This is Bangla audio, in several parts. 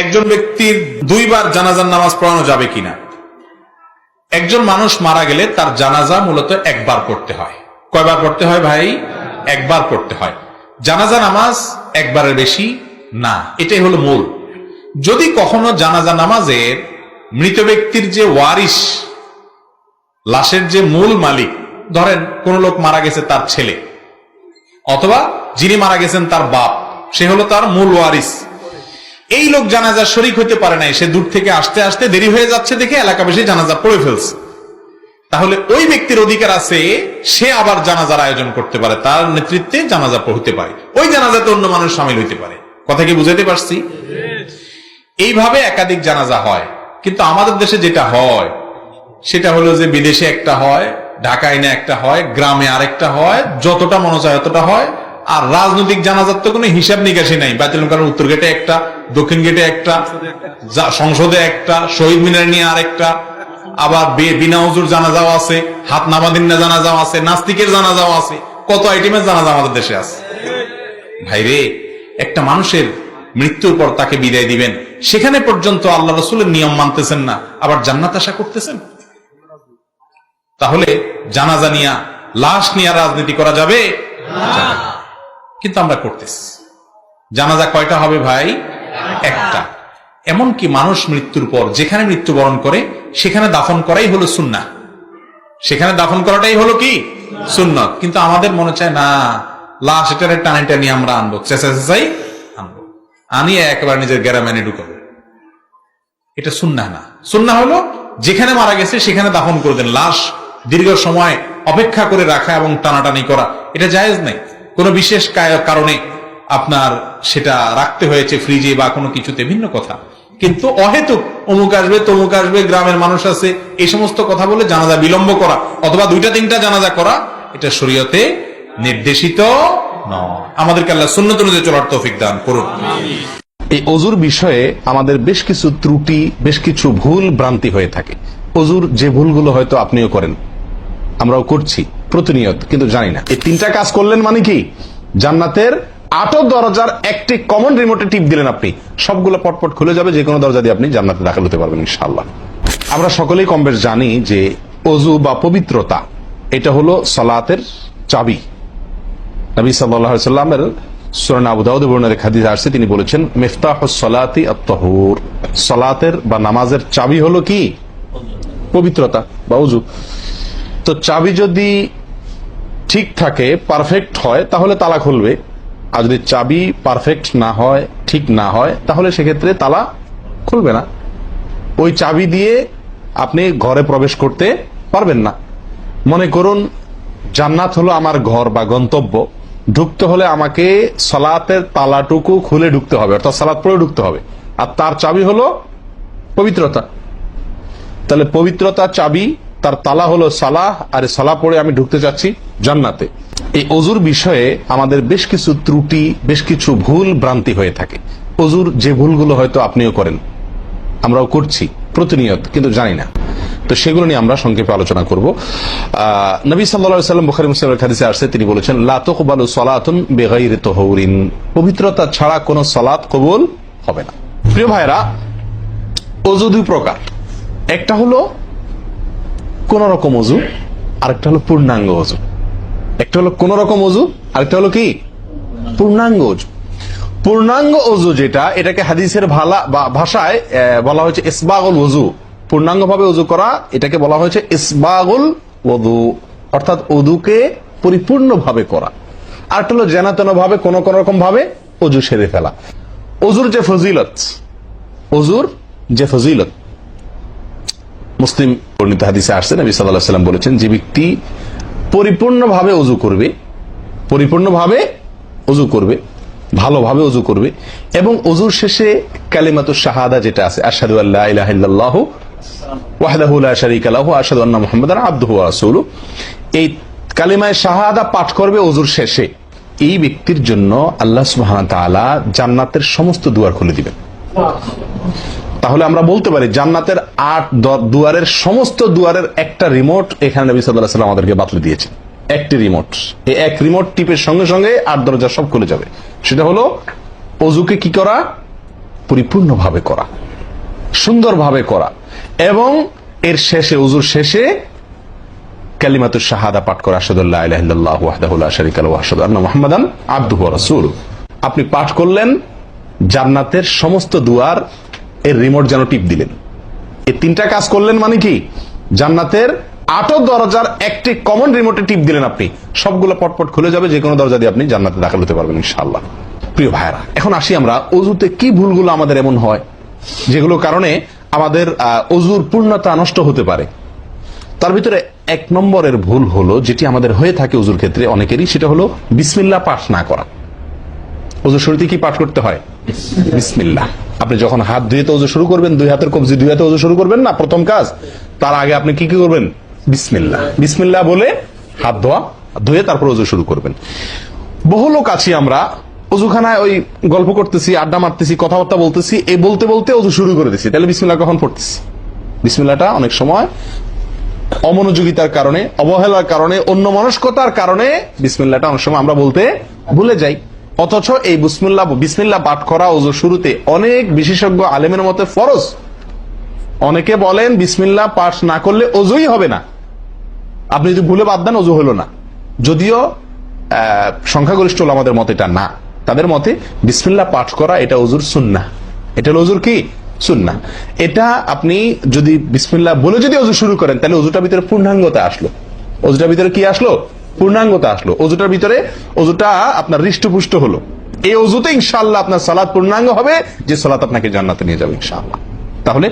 একজন ব্যক্তির দুইবার জানাজার নামাজ পড়ানো যাবে কিনা? একজন মানুষ মারা গেলে তার জানাজা মূলত একবার পড়তে হয়। কয়বার পড়তে হয় ভাই? একবার পড়তে হয়। জানাজা নামাজ একবারের বেশি না, এটাই হলো মূল। যদি কখনো জানাজা নামাজের মৃত ব্যক্তির যে ওয়ারিস লাশের যে মূল মালিক, ধরেন কোন লোক মারা গেছে তার ছেলে, অথবা যিনি মারা গেছেন তার বাপ, সে হলো তার মূল ওয়ারিস এই লোক জানাজার শরিক হতে পারে নাই। সে দূর থেকে আসতে আসতে দেরি হয়ে যাচ্ছে দেখে এলাকাবাসী জানাজা পড়ে ফেলছে। তাহলে ওই ব্যক্তির অধিকার আছে, সে আবার জানাজার আয়োজন করতে পারে, তার নেতৃত্বে জানাজা পড়তে পারে। ওই জানাজাতে অন্য মানুষ সামিল হইতে পারে। কথা কি বুঝাতে পারছি? এইভাবে একাধিক জানাজা হয়। কিন্তু আমাদের দেশে যেটা হয়, সেটা হলো যে বিদেশে একটা হয়, ঢাকায় না একটা হয়, গ্রামে আরেকটা হয়, যতটা মনে চায় হয়, আর রাজনৈতিক জানাজার তো কোনো হিসাব নিকাশি নাই। বাইতুল কারণ উত্তর গেটে একটা দক্ষিণ গেটে একটা সংসদে একটা শহীদ মিনার নিয়ে আরেকটা আবার বিনা হুজুর জানাজাও আছে হাত নামাদিন্না জানাজাও আছে নাস্তিকের জানাজাও আছে কত আইটেমের জানাজা আমাদের দেশে আছে। ভাইরে একটা মানুষের মৃত্যুর পর তাকে বিদায় দিবেন সেখানে পর্যন্ত আল্লাহ রসুলের নিয়ম মানতেছেন না আবার জান্নাত আশা করতেছেন? তাহলে জানাজা নিয়া লাশ নিয়ে রাজনীতি করা যাবে? যাবে কিন্তু আমরা করতেছি। জানাজা কয়টা হবে ভাই? একটা। এমনকি মানুষ মৃত্যুর পর, যেখানে মৃত্যুবরণ করে, সেখানে দাফন করাই হলো সুন্না সেখানে দাফন করাটাই হলো কি? সুন্নত। কিন্তু আমাদের মনে চায়, না, লাশ এটারে টানে টানি আমরা আনব চেঁচা চেঁচাই আনব। আনিয়ে একেবারে নিজের গ্যারামানে ঢুকাবো। এটা সুন্না না। সুন্না হলো, যেখানে মারা গেছে, সেখানে দাফন করে দেন। লাশ দীর্ঘ সময় অপেক্ষা করে রাখা এবং টানাটানি করা। এটা জায়েজ নেই। কোনো বিশেষ কারণে আপনার সেটা রাখতে হয়েছে ফ্রিজে বা কোনো কিছুতে, ভিন্ন কথা। কিন্তু অহেতুক, অমুক আসবে, তমুক আসবে, গ্রামের মানুষ আছে, এই সমস্ত কথা বলে জানাজা বিলম্ব করা, অথবা দুইটা, তিনটা জানাজা করা, এটা শরীয়তে নির্দেশিত আমাদেরকে আল্লাহ সুন্নত অনুযায়ী চলার তৌফিক দান করুন। এই অজুর বিষয়ে আমাদের বেশ কিছু ত্রুটি, বেশ কিছু ভুল ভ্রান্তি হয়ে থাকে। অজুর যে ভুলগুলো হয়তো আপনিও করেন, আমরাও করছি, প্রতিনিয়ত, কিন্তু জানি না। এই তিনটা কাজ করলেন মানে কি? জান্নাতের আটো দরজার একটি কমন রিমোটে টিপ দিলেন আপনি। সবগুলো পটপট খুলে যাবে যে কোনো দরজা দিয়ে আপনি জান্নাতে দাখিল হতে পারবেন ইনশাল্লাহ আমরা সকলেই কম বেশ জানি যে অজু বা পবিত্রতা, এটা হলো সলাতের চাবি। নবী সাল্লাহ সাল্লামের সুরান আবু দাউদ বর্ণের হাদিস আসছে, তিনি বলেছেন মিফতাহ সলাতি আত্মহুর সলাতের বা নামাজের চাবি হলো কি? পবিত্রতা বা উজু তো চাবি যদি ঠিক থাকে, পারফেক্ট হয়, তাহলে তালা খুলবে আর যদি চাবি পারফেক্ট না হয়, ঠিক না হয়, তাহলে সেক্ষেত্রে তালা খুলবে না। ওই চাবি দিয়ে আপনি ঘরে প্রবেশ করতে পারবেন না। মনে করুন, জান্নাত হলো আমার ঘর বা গন্তব্য। ঢুকতে হলে আমাকে সালাতের তালাটুকু খুলে ঢুকতে হবে, অর্থাৎ সালাত পরে ঢুকতে হবে। আর তার চাবি হলো পবিত্রতা। তাহলে পবিত্রতা চাবি, তার তালা হলো সালাহ, আর সালা পড়ে আমি ঢুকতে চাচ্ছি জান্নাতে। এই অজুর বিষয়ে আমাদের বেশ কিছু ত্রুটি, বেশ কিছু ভুল ভ্রান্তি হয়ে থাকে। অজুর যে ভুলগুলো হয়তো আপনিও করেন, আমরাও করছি, প্রতিনিয়ত, কিন্তু জানি না। তো সেগুলো নিয়ে আমরা সংক্ষেপে আলোচনা করব। নবী সাল্লা সাল্লাম বুখারি মুসলিমের খাদিসে আসছে, তিনি বলেছেন লাতকবালু সলাতুন বেগাইরে তহরিন। পবিত্রতা ছাড়া কোনো সলাৎ কবুল হবে না। প্রিয় ভাইরা অজু দুই প্রকার। একটা হলো কোন রকম অজু, আরেকটা হলো পূর্ণাঙ্গ অজু। একটা হলো কোন রকম অজু আরেকটা হলো কি? পূর্ণাঙ্গ অজু পূর্ণাঙ্গ অজু যেটা, এটাকে হাদিসের ভালা, বা ভাষায় বলা হয়েছে ইসবাগুল ওজু পূর্ণাঙ্গ ভাবে অজু করা, এটাকে বলা হয়েছে ইসবাগুল ওদু অর্থাৎ অদুকে পরিপূর্ণ ভাবে করা। আর একটা হলো জেনাতেন ভাবে কোন কোন রকম ভাবে অজু সেরে ফেলা। অজুর যে ফজিলত অজুর যে ফজিলত। মুসলিম বর্ণিত হাদিসে আসছে, নবী সাল্লাহ সাল্লাম বলেছেন, যে ব্যক্তি পরিপূর্ণভাবে অজু করবে, পরিপূর্ণভাবে অজু করবে, ভালোভাবে অজু করবে এবং অজুর শেষে কালিমাতুর শাহাদা যেটা আছে, আশহাদু আল্লাহ ইলাহা ইল্লাল্লাহু ওয়াহদাহু লা শারীকা লাহু আশহাদু আন্না মুহাম্মাদান আবদুহু ওয়া রাসূলুহু। এই কালিমায়ে শাহাদা পাঠ করবে অজুর শেষে। এই ব্যক্তির জন্য আল্লাহ জান্নাতের সমস্ত দুয়ার খুলে দিবেন। তাহলে আমরা বলতে পারি জান্নাতের আট দুয়ারের সমস্ত দুয়ারের একটা রিমোট এখানে নবী সাল্লাহ সাল্লাম আমাদেরকে বাতলে দিয়েছেন। একটি রিমোট এই এক রিমোট টিপের সঙ্গে সঙ্গে আট দরজা সব খুলে যাবে। সেটা হলো অজুকে কি করা? পরিপূর্ণভাবে করা। সুন্দরভাবে করা। এবং এর শেষে, উজুর শেষে কালিমাতুর শাহাদা পাঠ করা আসাদুল্লাহ ওয়াহদাহুল্লাহ শারিক আবদুহু ওয়া আপনি পাঠ করলেন জান্নাতের সমস্ত দুয়ার এর রিমোট যেন টিপ দিলেন। এই তিনটা কাজ করলেন মানে কি? জান্নাতের আটো দরজার একটি কমন রিমোটে টিপ দিলেন আপনি। সবগুলো পটপট খুলে যাবে যে কোনো দরজা দিয়ে আপনি জান্নাতে দাখিল হতে পারবেন ইনশাআল্লাহ। প্রিয় ভাইরা এখন আসি আমরা অজুতে কি ভুলগুলো আমাদের এমন হয় যেগুলো কারণে আমাদের অজুর পূর্ণতা নষ্ট হতে পারে। তার ভিতরে এক নম্বরের ভুল হলো যেটি আমাদের হয়ে থাকে অজুর ক্ষেত্রে অনেকেরই সেটা হলো বিসমিল্লা পাঠ না করা। অজুর শুরুতে কি পাঠ করতে হয়? বিসমিল্লাহ আপনি যখন হাত ধুয়ে তো শুরু করবেন, দুই হাতের কবজি হাতে অজু শুরু করবেন না প্রথম কাজ, তার আগে আপনি কি কি করবেন? বিসমিল্লাহ। বিসমিল্লাহ বলে হাত ধোয়া, ধুয়ে তারপর অজু শুরু করবেন। বহু লোক আছি আমরা অজুখানায় ওই গল্প করতেছি, আড্ডা মারতেছি, কথাবার্তা বলতেছি, এই বলতে বলতে অজু শুরু করে দিছি। তাহলে বিসমিল্লাহ কখন পড়তেছি? বিসমিল্লাহটা অনেক সময় অমনোযোগিতার কারণে, অবহেলার কারণে অন্য মনস্কতার কারণে বিসমিল্লাটা অনেক সময় আমরা বলতে ভুলে যাই। অথচ এই বিসমিল্লা বিসমিল্লা পাঠ করা ওজু শুরুতে অনেক বিশেষজ্ঞ আলেমের মতে ফরজ। অনেকে বলেন বিসমিল্লা পাঠ না করলে অজুই হবে না। আপনি যদি ভুলে বাদ দেন অজু হলো না। যদিও সংখ্যাগরিষ্ঠ আমাদের মতে এটা না। তাদের মতে বিসমিল্লা পাঠ করা এটা অজুর সুন্না এটা হলো অজুর কি? সুন্না এটা আপনি যদি বিসমিল্লা বলে যদি অজু শুরু করেন, তাহলে অজুটার ভিতরে পূর্ণাঙ্গতা আসলো। অজুটার ভিতরে কি আসলো? পূর্ণাঙ্গতা আসলো। অজুটার ভিতরে অজুটা আপনার হৃষ্টপুষ্ট হলো। এই অজুতে ইনশাআল্লাহ আপনার সালাদ পূর্ণাঙ্গ হবে, যে সালাত আপনাকে জান্নাতে নিয়ে যাবে ইনশাআল্লাহ। তাহলে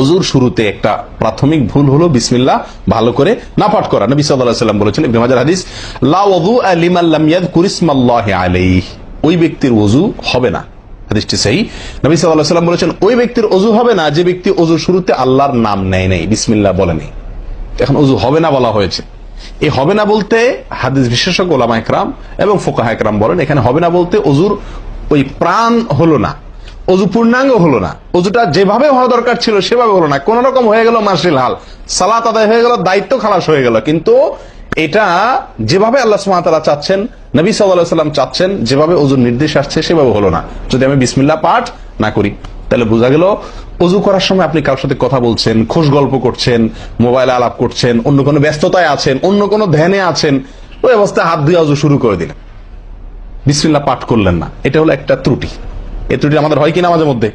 অজুর শুরুতে একটা প্রাথমিক ভুল হলো ভালো করে না পাঠ করা। নবী সাল্লাম বলেছেন, ইবনে মাজাহ হাদিস ওই ব্যক্তির ওযু হবে না। হাদিসটি সেই নবী আলাইহি সাল্লাম বলেছেন, ওই ব্যক্তির ওযু হবে না, যে ব্যক্তি ওযুর শুরুতে আল্লাহর নাম নেয় নাই। বিসমিল্লাহ বলে নেই। এখন অজু হবে না বলা হয়েছে। এই হবে না বলতে হাদিস বিশেষজ্ঞ ওলামা একরাম এবং ফোকাহা একরাম বলেন, এখানে হবে না বলতে অজুর ওই প্রাণ হলো না, অজু পূর্ণাঙ্গ হলো না, অজুটা যেভাবে হওয়া দরকার ছিল সেভাবে হলো না, কোন রকম হয়ে গেল মার্শিল হাল, সালাত আদায় হয়ে গেল, দায়িত্ব খালাস হয়ে গেল, কিন্তু এটা যেভাবে আল্লাহ সুমাতারা চাচ্ছেন, নবী সাল্লাহ সাল্লাম চাচ্ছেন, যেভাবে অজুর নির্দেশ আসছে সেভাবে হলো না। যদি আমি বিসমিল্লা পাঠ না করি তাহলে বোঝা গেল অজু করার সময় আপনি কারোর সাথে কথা বলছেন, খোশ গল্প করছেন, মোবাইলে আলাপ করছেন, অন্য কোনো ব্যস্ততায় আছেন, অন্য কোনো ধ্যানে আছেন, ওই অবস্থায় হাত ধুয়ে অজু শুরু করে দিলেন। বিসমিল্লা পাঠ করলেন না। এটা হলো একটা ত্রুটি। এই ত্রুটি আমাদের হয় কিনা মাঝে মধ্যে?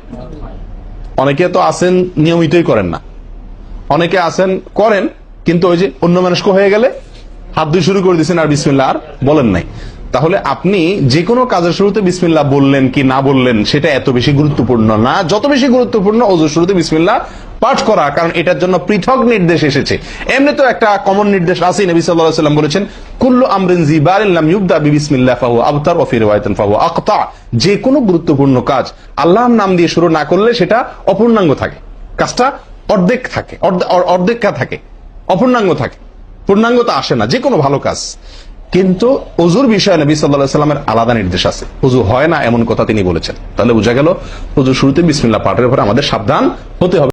অনেকে তো আছেন, নিয়মিতই করেন না। অনেকে আছেন, করেন, কিন্তু ওই যে অন্য মানুষকে হয়ে গেলে হাত ধুয়ে শুরু করে দিচ্ছেন আর বিসমিল্লা আর বলেন নাই। তাহলে আপনি যে কোনো কাজের শুরুতে বিসমিল্লা বললেন কি না বললেন, সেটা এত বেশি গুরুত্বপূর্ণ না। যত বেশি গুরুত্বপূর্ণ ওজুর শুরুতে বিসমিল্লা পাঠ করা, কারণ এটার জন্য পৃথক নির্দেশ এসেছে। এমনি তো একটা কমন নির্দেশ আছে নবী সাল্লাম বলেছেন, কুল্লু আমরিন জিবারিন লাম ইউবদা বিবিসমিল্লাহ ফাহু আবতার ওয়া ফি রিওয়ায়াতিন ফাহু আকতা যে কোনো গুরুত্বপূর্ণ কাজ আল্লাহর নাম দিয়ে শুরু না করলে সেটা অপূর্ণাঙ্গ থাকে। কাজটা অর্ধেক থাকে, অর্ধে- অর- থাকে, অপূর্ণাঙ্গ থাকে। পূর্ণাঙ্গ পূর্ণাঙ্গতা আসে না যে কোনো ভালো কাজ। কিন্তু অজুর বিষয়ে নবী সাল্লাহ সাল্লামের আলাদা নির্দেশ আছে। অজু হয় না এমন কথা তিনি বলেছেন। তাহলে বোঝা গেল অজু শুরুতে বিসমিল্লা পাঠের পরে আমাদের সাবধান হতে হবে।